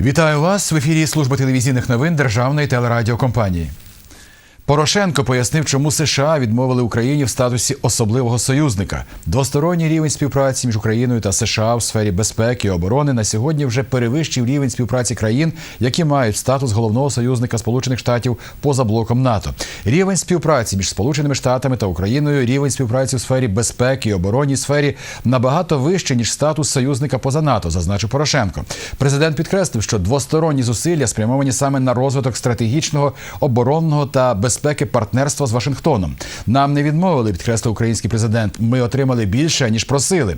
Вітаю вас в ефірі служби телевізійних новин Державної телерадіокомпанії. Порошенко пояснив, чому США відмовили Україні в статусі особливого союзника. Двосторонній рівень співпраці між Україною та США в сфері безпеки і оборони на сьогодні вже перевищив рівень співпраці країн, які мають статус головного союзника Сполучених Штатів поза блоком НАТО. Рівень співпраці між Сполученими Штатами та Україною, рівень співпраці у сфері безпеки і оборонній сфері набагато вище ніж статус союзника поза НАТО, зазначив Порошенко. Президент підкреслив, що двосторонні зусилля спрямовані саме на розвиток стратегічного оборонного та безпеки партнерства з Вашингтоном. Нам не відмовили, підкреслив український президент. Ми отримали більше ніж просили.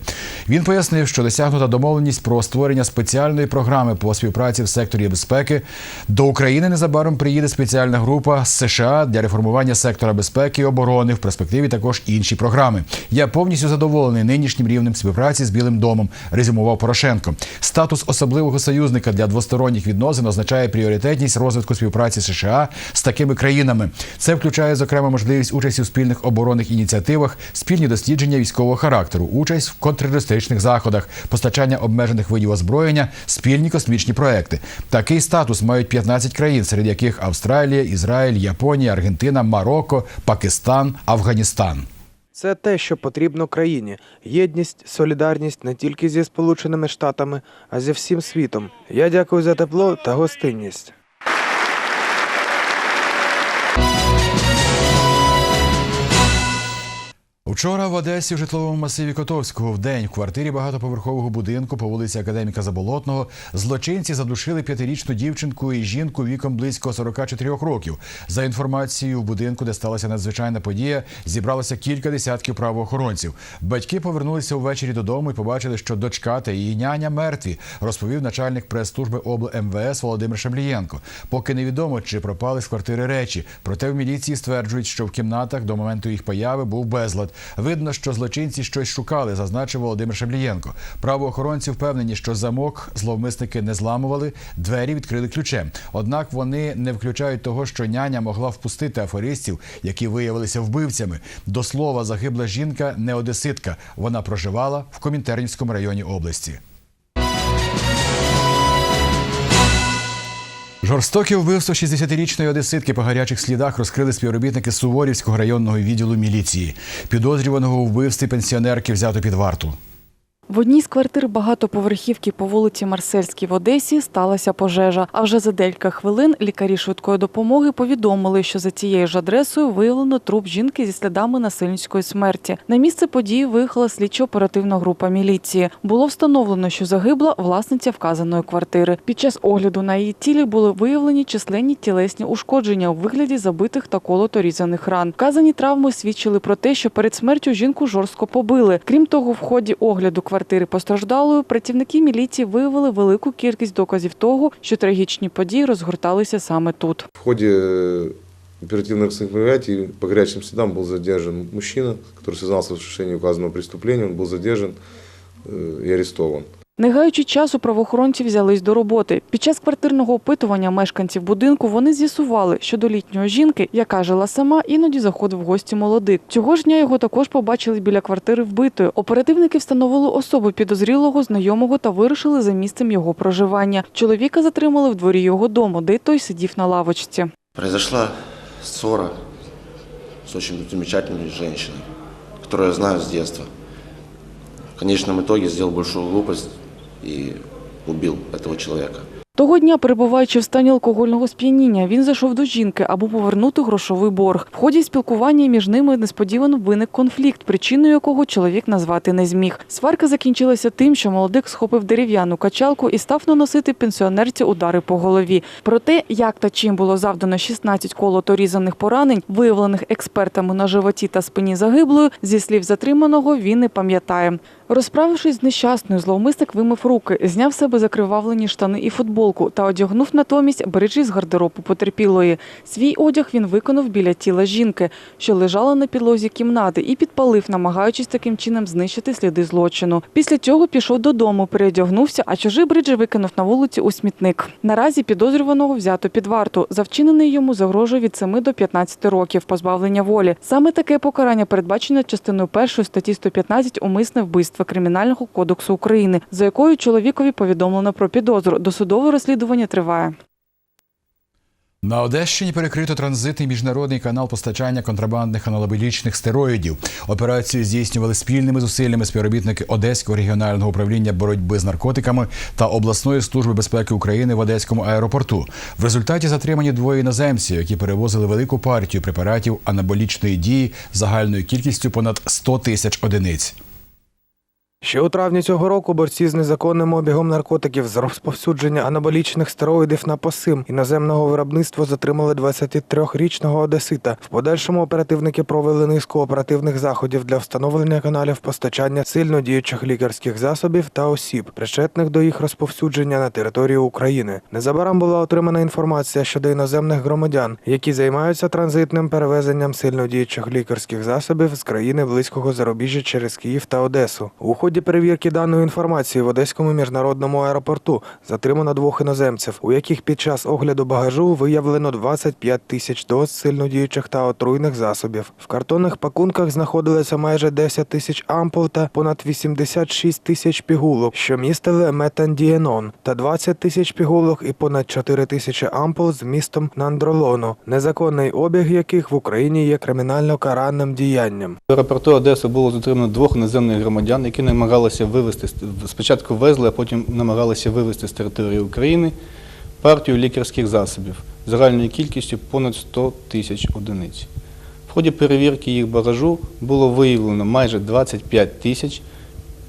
Він пояснив, що досягнута домовленість про створення спеціальної програми по співпраці в секторі безпеки. До України незабаром приїде спеціальна група з США для реформування сектора безпеки і оборони. В перспективі також інші програми. Я повністю задоволений нинішнім рівнем співпраці з Білим домом. Резюмував Порошенко. Статус особливого союзника для двосторонніх відносин означає пріоритетність розвитку співпраці США з такими країнами. Це включає зокрема можливість участі у спільних оборонних ініціативах, спільні дослідження військового характеру, участь в контртерористичних заходах, постачання обмежених видів озброєння, спільні космічні проекти. Такий статус мають 15 країн, серед яких Австралія, Ізраїль, Японія, Аргентина, Марокко, Пакистан, Афганістан. Це те, що потрібно країні: єдність, солідарність не тільки зі Сполученими Штатами, а зі всім світом. Я дякую за тепло та гостинність. Учора в Одесі в житловому масиві Котовського в день в квартирі багатоповерхового будинку по вулиці Академіка Заболотного злочинці задушили п'ятирічну дівчинку і жінку віком близько 44 років. За інформацією в будинку, де сталася надзвичайна подія, зібралося кілька десятків правоохоронців. Батьки повернулися увечері додому і побачили, що дочка та її няня мертві, розповів начальник прес-служби обл МВС Володимир Шаблієнко. Поки невідомо, чи пропали з квартири речі. Проте в міліції стверджують, що в кімнатах до моменту їх появи був безлад. Видно, що злочинці щось шукали, зазначив Володимир Шемлієнко. Правоохоронці впевнені, що замок зловмисники не зламували, двері відкрили ключем. Однак вони не включають того, що няня могла впустити афористів, які виявилися вбивцями. До слова, загибла жінка не одеситка. Вона проживала в Комінтернівському районі області. Жорстоке вбивство 60-річної одеситки по гарячих слідах розкрили співробітники Суворівського районного відділу міліції. Підозрюваного у вбивстві пенсіонерки взято під варту. В одній з квартир багатоповерхівки по вулиці Марсельській в Одесі сталася пожежа. А вже за декілька хвилин лікарі швидкої допомоги повідомили, що за цією ж адресою виявлено труп жінки зі слідами насильницької смерті. На місце події виїхала слідчо-оперативна група міліції. Було встановлено, що загибла власниця вказаної квартири. Під час огляду на її тілі були виявлені численні тілесні ушкодження у вигляді забитих та колото різаних ран. Вказані травми свідчили про те, що перед смертю жінку жорстко побили. Крім того, в ході огляду квартири постраждалої працівники міліції виявили велику кількість доказів того, що трагічні події розгорталися саме тут. В ходе э, оперативных мероприятий по горячим следам был задержан мужчина, который сознался в совершении указанного преступления. Он был задержан э, и арестован. Не гаючи часу, правоохоронці взялись до роботи. Під час квартирного опитування мешканців будинку вони з'ясували, що до літньої жінки, яка жила сама, іноді заходив в гості молодик. Цього ж дня його також побачили біля квартири вбитої. Оперативники встановили особу підозрілого, знайомого та вирушили за місцем його проживання. Чоловіка затримали в дворі його дому, де той сидів на лавочці. Произошла ссора с очень замечательной женщиной, которую я знаю с детства. Конечном итоге сделал большую глупость и убил этого человека. Того дня, перебуваючи в стані алкогольного сп'яніння, він зайшов до жінки, аби повернути грошовий борг. В ході спілкування між ними несподівано виник конфлікт, причиною якого чоловік назвати не зміг. Сварка закінчилася тим, що молодик схопив дерев'яну качалку і став наносити пенсіонерці удари по голові. Про те, як та чим було завдано 16 колото різаних поранень, виявлених експертами на животі та спині загиблою, зі слів затриманого він не пам'ятає. Розправившись з нещасною, зловмисник вимив руки, зняв себе закривавлені штани і футболку та одягнув натомість бриджі з гардеробу потерпілої. Свій одяг він виконав біля тіла жінки, що лежала на підлозі кімнати, і підпалив, намагаючись таким чином знищити сліди злочину. Після цього пішов додому, переодягнувся, а чужі бриджі викинув на вулиці у смітник. Наразі підозрюваного взято під варту. За вчинений йому загрожує від 7 до 15 років позбавлення волі. Саме таке покарання передбачено частиною першої статті 115 умисне вбивство стаття Кримінального кодексу України, за якою чоловікові повідомлено про підозру. Досудове розслідування триває. На Одещині перекрито транзитний міжнародний канал постачання контрабандних анаболічних стероїдів. Операцію здійснювали спільними зусиллями співробітники Одеського регіонального управління боротьби з наркотиками та обласної служби безпеки України в Одеському аеропорту. В результаті затримані двоє іноземців, які перевозили велику партію препаратів анаболічної дії загальною кількістю понад 100 тисяч одиниць. Ще у травні цього року борці з незаконним обігом наркотиків з розповсюдження анаболічних стероїдів на посим іноземного виробництва затримали 23-річного одесита. В подальшому оперативники провели низку оперативних заходів для встановлення каналів постачання сильно діючих лікарських засобів та осіб, причетних до їх розповсюдження на території України. Незабаром була отримана інформація щодо іноземних громадян, які займаються транзитним перевезенням сильно діючих лікарських засобів з країни близького зарубіжжя через Київ та Одесу. У ході перевірки даної інформації в Одеському міжнародному аеропорту затримано двох іноземців, у яких під час огляду багажу виявлено 25 тисяч доз сильнодіючих та отруйних засобів. В картонних пакунках знаходилося майже 10 тисяч ампул та понад 86 тисяч пігулок, що містили метандієнон, та 20 тисяч пігулок і понад 4 тисячі ампул з містом нандролону, незаконний обіг яких в Україні є кримінально караним діянням. В аеропорту Одеси було затримано двох іноземних громадян, які намагалися вивезти спочатку везли, а потім намагалися вивезти з території України партію лікарських засобів загальною кількістю понад 100 тисяч одиниць. В ході перевірки їх багажу було виявлено майже 25 тисяч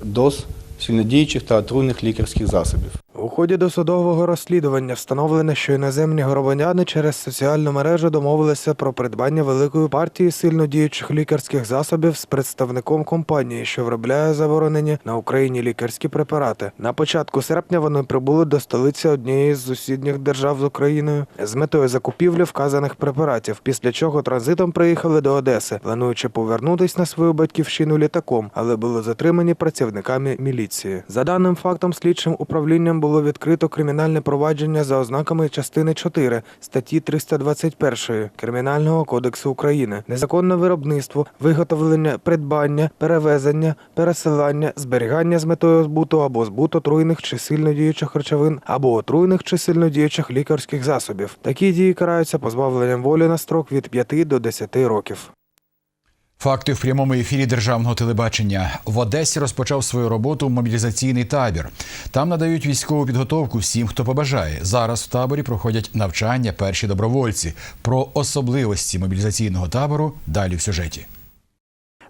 доз сильнодіючих та отруйних лікарських засобів. У ході досудового розслідування встановлено, що іноземні громадяни через соціальну мережу домовилися про придбання великої партії сильно діючих лікарських засобів з представником компанії, що виробляє заборонені на Україні лікарські препарати. На початку серпня вони прибули до столиці однієї з сусідніх держав з Україною з метою закупівлі вказаних препаратів, після чого транзитом приїхали до Одеси, плануючи повернутись на свою батьківщину літаком, але були затримані працівниками міліції. За даним фактом, слідчим управлінням було відкрито кримінальне провадження за ознаками частини 4 статті 321 Кримінального кодексу України, незаконне виробництво, виготовлення, придбання, перевезення, пересилання, зберігання з метою збуту або збут отруйних чи сильнодіючих речовин або отруйних чи сильнодіючих лікарських засобів. Такі дії караються позбавленням волі на строк від 5 до 10 років. Факти в прямому ефірі державного телебачення в Одесі розпочав свою роботу мобілізаційний табір. Там надають військову підготовку всім, хто побажає. Зараз в таборі проходять навчання перші добровольці. Про особливості мобілізаційного табору далі в сюжеті.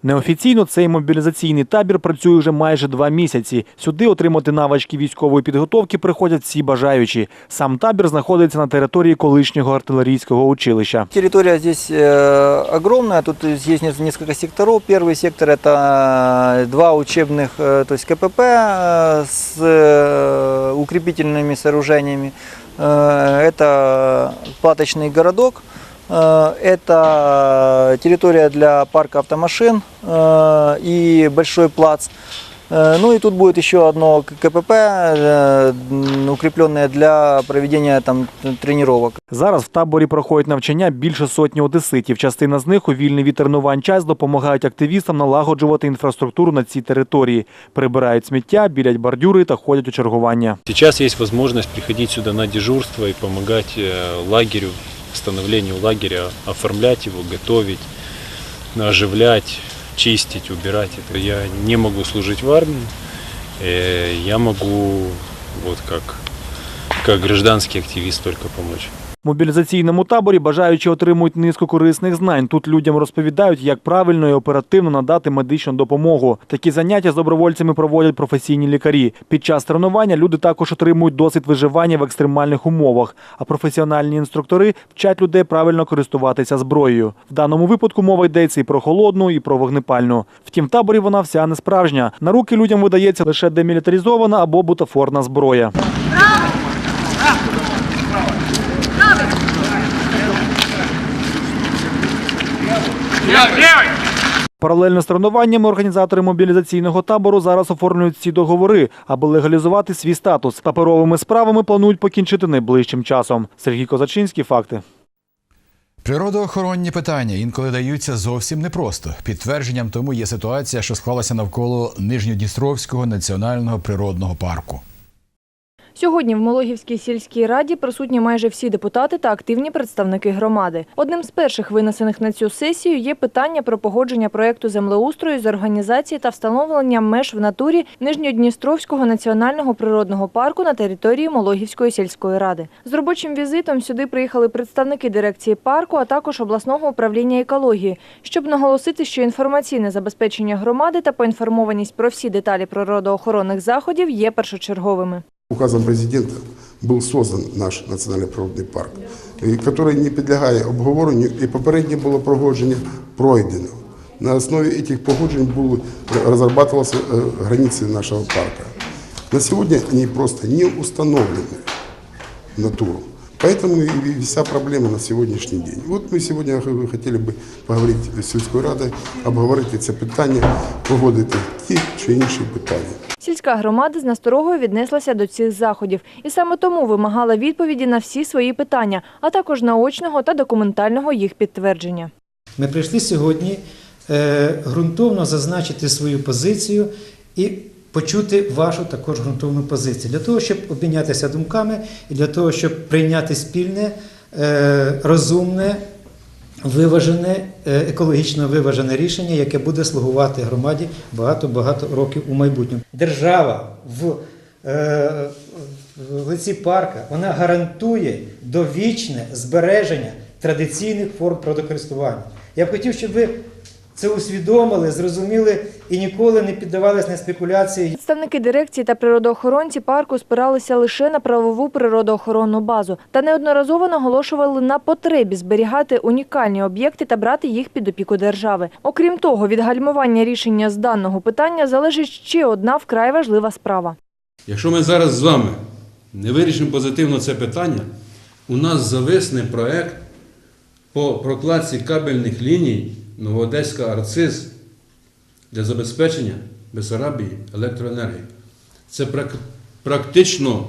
Неофіційно цей мобілізаційний табір працює вже майже два місяці. Сюди отримати навички військової підготовки приходять всі бажаючі. Сам табір знаходиться на території колишнього артилерійського училища. Территория здесь э, огромная, тут есть нес- несколько секторов. Первый сектор это два учебных, э, то есть КПП э, с э, укрепительными сооружениями. Э, Это платочный городок. Э, Это территория для парка автомашин э, и большой плац. Э, Ну и тут будет еще одно К- КПП, э, м, укрепленное для проведения там тренировок. Зараз в таборі проходять навчання більше сотні одеситів. Частина з них у вільний від тренувань час допомагають активістам налагоджувати інфраструктуру на цій території, прибирають сміття, білять бордюри та ходять у чергування. Сейчас есть возможность приходить сюда на дежурство и помогать э, лагерю, становлению лагеря, оформлять его, готовить, оживлять, чистить, убирать. Это я не могу служить в армии, э, я могу вот как, как гражданский активист только помочь. Мобілізаційному таборі бажаючі отримують низку корисних знань. Тут людям розповідають, як правильно і оперативно надати медичну допомогу. Такі заняття з добровольцями проводять професійні лікарі. Під час тренування люди також отримують досвід виживання в екстремальних умовах. А професіональні інструктори вчать людей правильно користуватися зброєю. В даному випадку мова йдеться і про холодну, і про вогнепальну. Втім, в таборі вона вся не справжня. На руки людям видається лише демілітаризована або бутафорна зброя. Паралельно з тренуваннями організатори мобілізаційного табору зараз оформлюють ці договори, аби легалізувати свій статус. Паперовими справами планують покінчити найближчим часом. Сергій Козачинський, факти. Природоохоронні питання інколи даються зовсім непросто. Підтвердженням тому є ситуація, що склалася навколо Нижньодністровського національного природного парку. Сьогодні в Мологівській сільській раді присутні майже всі депутати та активні представники громади. Одним з перших винесених на цю сесію є питання про погодження проєкту землеустрою з організації та встановлення меж в натурі Нижньодністровського національного природного парку на території Мологівської сільської ради. З робочим візитом сюди приїхали представники дирекції парку, а також обласного управління екології, щоб наголосити, що інформаційне забезпечення громади та поінформованість про всі деталі природоохоронних заходів є першочерговими. Указом президента был создан наш національний природний парк, который не підлягає обговоренню і попереднє було погодження пройдено. На основі цих погоджень були розроблювалися е, границі нашого парку. На сьогодні вони просто не установлены натуру. Поэтому и вся проблема на сегодняшний день. Вот мы сегодня х- хотели бы поговорити з сільською радою, обговорити це питання, погодити ті чи інші питання. Сільська громада з насторогою віднеслася до цих заходів і саме тому вимагала відповіді на всі свої питання, а також наочного та документального їх підтвердження. Ми прийшли сьогодні е, ґрунтовно зазначити свою позицію і почути вашу також ґрунтовну позицію для того, щоб обмінятися думками і для того, щоб прийняти спільне, е, розумне, виважене, е, екологічно виважене рішення, яке буде слугувати громаді багато-багато років у майбутньому. Держава в, е, в лиці парка вона гарантує довічне збереження традиційних форм природокористування. Я б хотів, щоб ви це усвідомили, зрозуміли і ніколи не піддавались на спекуляції. Представники дирекції та природоохоронці парку спиралися лише на правову природоохоронну базу та неодноразово наголошували на потребі зберігати унікальні об'єкти та брати їх під опіку держави. Окрім того, від гальмування рішення з даного питання залежить ще одна вкрай важлива справа. Якщо ми зараз з вами не вирішимо позитивно це питання, у нас зависне проект по прокладці кабельних ліній Новоодеська Арциз для забезпечення Бесарабії електроенергії. Це практично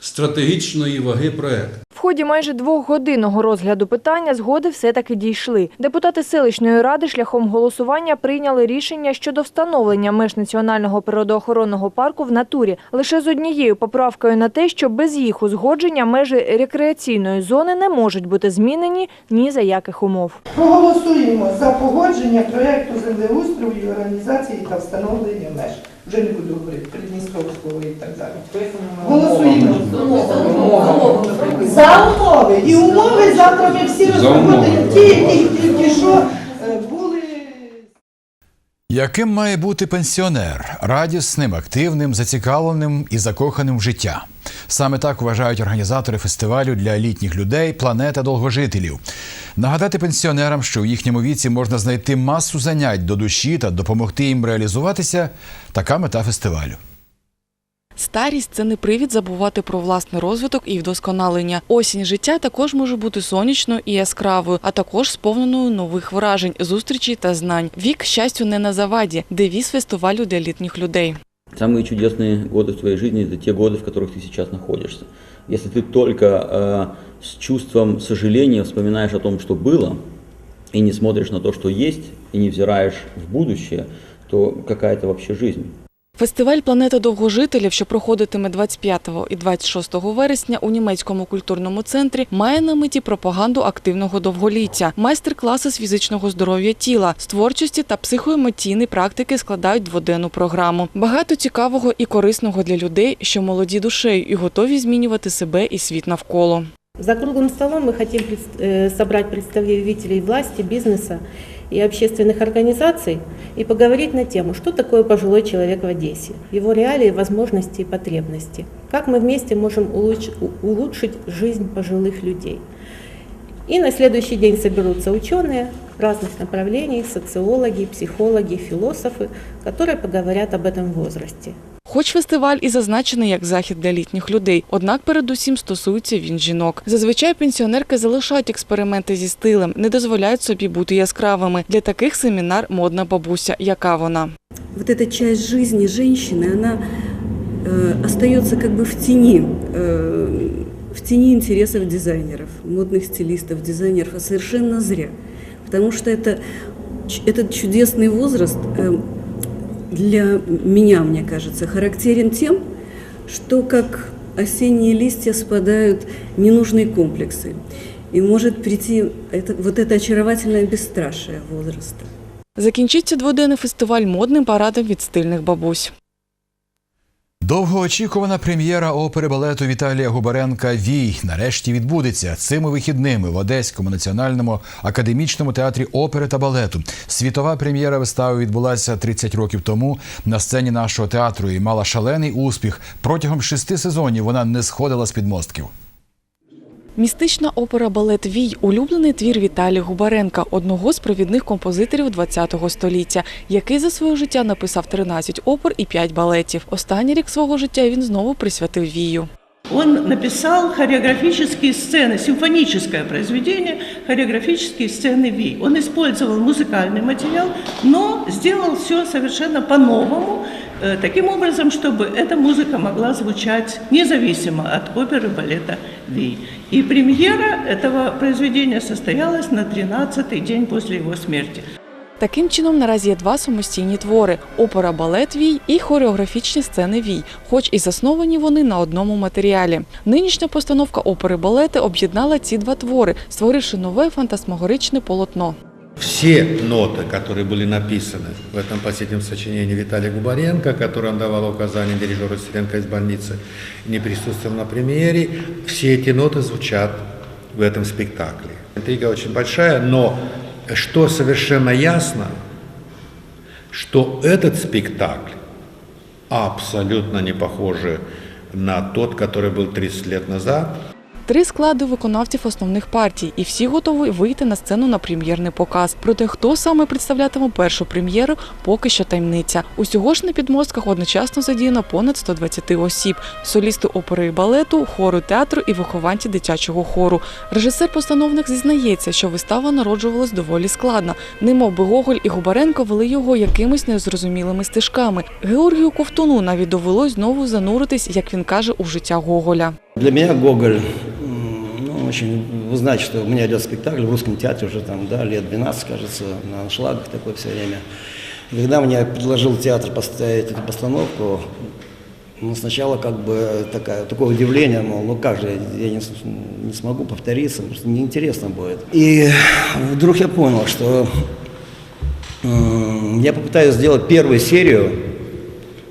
стратегічної ваги проект. Ході майже двохгодинного розгляду питання згоди все-таки дійшли. Депутати селищної ради шляхом голосування прийняли рішення щодо встановлення меж національного природоохоронного парку в натурі лише з однією поправкою на те, що без їх узгодження межі рекреаційної зони не можуть бути змінені ні за яких умов. Проголосуємо за погодження проєкту землеустрою організації та встановлення меж. Вже не буду говорити Придністровського і так далі. Голосуємо. За умови. І умови завтра ми всі розповідаємо ті, які тільки що е, були. Яким має бути пенсіонер? Радісним, активним, зацікавленим і закоханим в життя. Саме так вважають організатори фестивалю для літніх людей Планета довгожителів. Нагадати пенсіонерам, що у їхньому віці можна знайти масу занять до душі та допомогти їм реалізуватися. Така мета фестивалю. Старість це не привід забувати про власний розвиток і вдосконалення. Осінь життя також може бути сонячною і яскравою, а також сповненою нових вражень, зустрічей та знань. Вік щастю не на заваді. Девіз фестивалю для літніх людей. Самые чудесные годы в твоей жизни – это те годы, в которых ты сейчас находишься. Если ты только э, с чувством сожаления вспоминаешь о том, что было, и не смотришь на то, что есть, и не взираешь в будущее, то какая это вообще жизнь? Фестиваль Планета довгожителів, що проходитиме 25 і 26 вересня у німецькому культурному центрі, має на меті пропаганду активного довголіття, майстер-класи з фізичного здоров'я тіла, з творчості та психоемоційної практики складають дводенну програму. Багато цікавого і корисного для людей, що молоді душею і готові змінювати себе і світ навколо. За круглым столом мы хотим пред- э, собрать представителей власти, бизнеса и общественных организаций и поговорить на тему, что такое пожилой человек в Одессе, его реалии, возможности и потребности, как мы вместе можем улуч- у- улучшить жизнь пожилых людей. И на следующий день соберутся ученые разных направлений, социологи, психологи, философы, которые поговорят об этом возрасте. Хоч фестиваль і зазначений як захід для літніх людей, однак передусім стосується він жінок. Зазвичай пенсіонерки залишають експерименти зі стилем, не дозволяють собі бути яскравими. Для таких семінар модна бабуся, яка вона. вот эта часть жизни женщины, она э, остается как бы в тени. Э, в тени интересов дизайнеров, модных стилистов, дизайнеров, а совершенно зря. Потому что это, ч- этот чудесный возраст э, для меня, мне кажется, характерен тем, что как осенние листья спадают ненужные комплексы. И может прийти это, вот это очаровательное бесстрашие возраста. Закінчиться дводенний фестиваль модним парадом від стильних бабусь. Довгоочікувана прем'єра опери балету Віталія Губаренка Вій нарешті відбудеться цими вихідними в Одеському національному академічному театрі опери та балету. Світова прем'єра вистави відбулася 30 років тому на сцені нашого театру і мала шалений успіх. Протягом шести сезонів вона не сходила з підмостків. Містична опера Балет Вій улюблений твір Віталія Губаренка, одного з провідних композиторів ХХ століття, який за своє життя написав 13 опер і 5 балетів. Останній рік свого життя він знову присвятив вію. Он написал хореографические сцены, симфоническое произведение, хореографические сцены Ви. Он использовал музыкальный материал, но сделал все совершенно по-новому, э, таким образом, чтобы эта музыка могла звучать независимо от оперы балета Ви. И премьера этого произведения состоялась на 13-й день после его смерти. Таким чином, наразі є два самостійні твори: опера Балет Вій і хореографічні сцени Вій, хоч і засновані вони на одному матеріалі. Нинішня постановка опери балети об'єднала ці два твори, створивши нове фантасмагоричне полотно. все ноты, которые были написаны в этом последнем сочинении Виталия Губаренко, которое он давал указания дирижеру Сиренко из больницы, не присутствовал на премьере, все эти ноты звучат в этом спектакле. Интрига очень большая, но что совершенно ясно, что этот спектакль абсолютно не похожий на тот, который был 30 лет назад, Три склади виконавців основних партій, і всі готові вийти на сцену на прем'єрний показ. Проте хто саме представлятиме першу прем'єру, поки що таємниця. Усього ж на підмостках одночасно задіяно понад 120 осіб: солісти опери і балету, хору театру і вихованці дитячого хору. Режисер-постановник зізнається, що вистава народжувалась доволі складно. Немов би Гоголь і Губаренко вели його якимись незрозумілими стежками. Георгію Ковтуну навіть довелось знову зануритись, як він каже, у життя Гоголя. Для меня Гоголь, очень, вы знаете, что у меня идет спектакль в русском театре уже там, да, лет 12, кажется, на шлагах такое все время. И Когда мне предложил театр поставить эту постановку, ну, сначала как бы такая, такое удивление, мол, ну как же, я не, не смогу повториться, что неинтересно будет. И вдруг я понял, что м, я попытаюсь сделать первую серию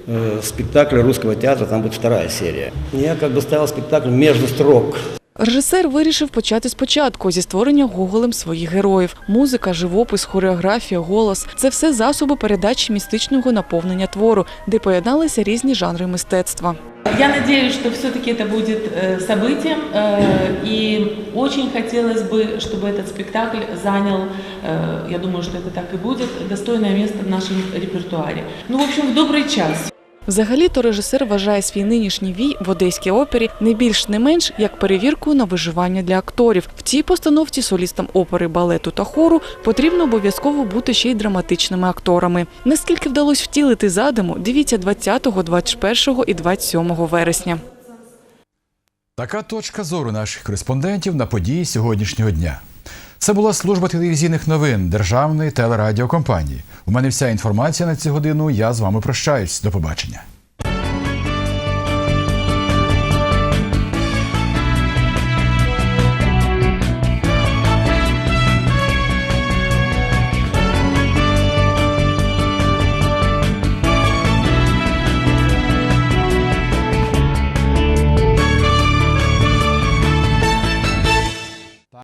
э, спектакля русского театра, там будет вторая серия. Я как бы ставил спектакль между строк. Режисер вирішив почати спочатку зі створення Гоголем своїх героїв. Музика, живопис, хореографія, голос це все засоби передачі містичного наповнення твору, де поєдналися різні жанри мистецтва. Я надеюсь, что все-таки это будет э, событием, э, и очень хотелось бы, чтобы этот спектакль занял, э, я думаю, что это так и будет, достойное место в нашем репертуаре. Ну, в общем, в добрый час. Взагалі-то режисер вважає свій нинішній вій в одеській опері не більш не менш як перевіркою на виживання для акторів. В цій постановці солістам опери, балету та хору потрібно обов'язково бути ще й драматичними акторами. Наскільки вдалося втілити задуму, дивіться 20, 21 і 27 вересня. Така точка зору наших кореспондентів на події сьогоднішнього дня. Це була служба телевізійних новин Державної телерадіокомпанії. У мене вся інформація на цю годину. Я з вами прощаюсь. До побачення.